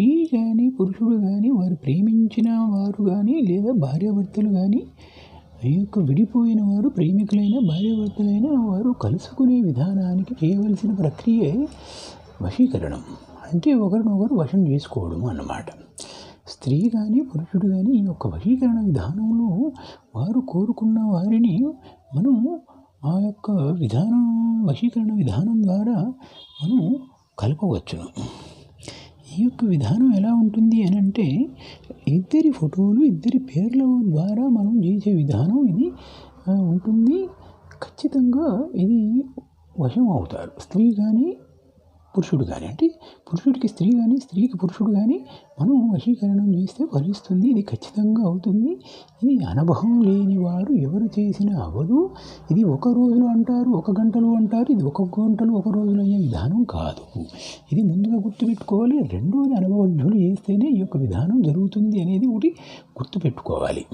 స్త్రీ కానీ పురుషుడు కానీ వారు ప్రేమించిన వారు కానీ లేదా భార్యాభర్తలు కానీ ఈ యొక్క విడిపోయిన వారు ప్రేమికులైన భార్యాభర్తలైన వారు కలుసుకునే విధానానికి చేయవలసిన ప్రక్రియే వశీకరణం. అంటే ఒకరినొకరు వశం చేసుకోవడం అన్నమాట. స్త్రీ కానీ పురుషుడు కానీ ఈ యొక్క వశీకరణ విధానంలో వారు కోరుకున్న వారిని మనం ఆ యొక్క విధానం వశీకరణ విధానం ద్వారా మనం కలపవచ్చును. ఈ యొక్క విధానం ఎలా ఉంటుంది అని అంటే ఇద్దరి ఫోటోలు ఇద్దరి పేర్ల ద్వారా మనం చేసే విధానం ఇది. ఉంటుంది. ఖచ్చితంగా ఇది వశం అవుతారు. స్త్రీ కానీ పురుషుడు కానీ అంటే పురుషుడికి స్త్రీ కానీ స్త్రీకి పురుషుడు కానీ మనం వశీకరణం చేస్తే ఫలిస్తుంది. ఇది ఖచ్చితంగా అవుతుంది. ఇది అనుభవం లేని వారు చేసినా అవ్వదు. ఇది ఒక రోజులో అంటారు ఒక గంటలో అంటారు ఇది ఒక గంటలో ఒక రోజులో అయ్యే విధానం కాదు. ఇది ముందుగా గుర్తుపెట్టుకోవాలి రెండోది అనుభవజ్ఞులు చేస్తేనే ఈ యొక్క విధానం జరుగుతుంది అనేది ఒకటి గుర్తుపెట్టుకోవాలి.